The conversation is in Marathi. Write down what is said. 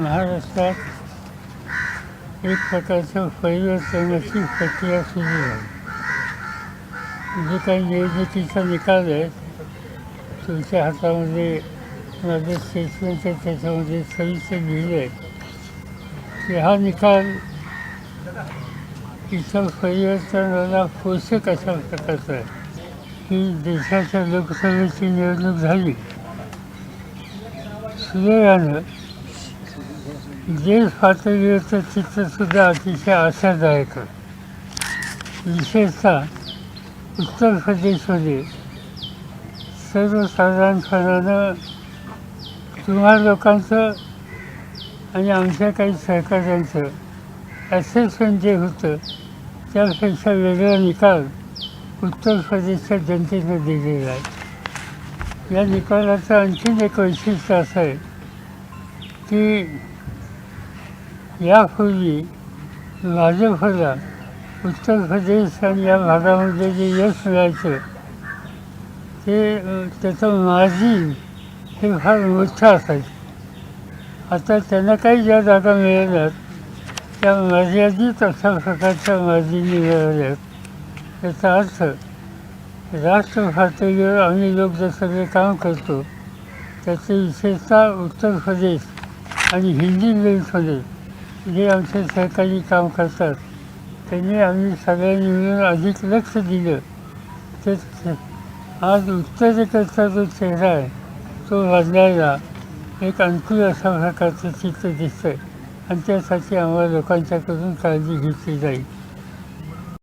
महाराष्ट्रात एक प्रकारचं परिवर्तनाची प्रक्रिया सुरू झाली. जे काही निवडणुकीचा निकाल आहे तुमच्या हातामध्ये माझं स्टेटमेंट आहे त्याच्यामध्ये सविस्तर लिहिलं आहे. की हा निकाल इथं परिवर्तनाला पोषक अशा प्रकारचा आहे. की देशाच्या लोकसभेची निवडणूक झाली. सुदैवानं देश पातळीवरचं चित्रसुद्धा अतिशय आशादायक आहे. विशेषतः उत्तर प्रदेशमध्ये सर्वसाधारणपणानं तुम्हा लोकांचं आणि आमच्या काही सहकाऱ्यांचं ॲसेसमेंट जे होतं त्यापेक्षा वेगळा निकाल उत्तर प्रदेशच्या जनतेनं दिलेला आहे. या निकालाचं आणखीन एक वैशिष्ट्य असं आहे की यापूर्वी भाजपला उत्तर प्रदेश आणि या भागामध्ये जे यश मिळायचं ते त्याचं मार्जिन हे फार मोठं असायचं. आता त्यांना काही ज्या जागा मिळाल्यात त्या मर्यादित अशा प्रकारच्या मार्जिनी मिळाल्यात त्याचा अर्थ राष्ट्र पातळीवर आम्ही लोक जे सगळे काम करतो त्याचे विशेषतः उत्तर प्रदेश आणि हिंदी बेल्टमध्ये जे आमचे सहकारी काम करतात त्यांनी आम्ही सगळ्यांनी मिळून अधिक लक्ष दिलं. तेच आज उत्तरेकडचा जो चेहरा आहे तो बदलायला एक अनुकूल अशा प्रकारचं चित्र दिसतं आणि त्यासाठी आम्हाला लोकांच्याकडून काळजी घेतली जाईल.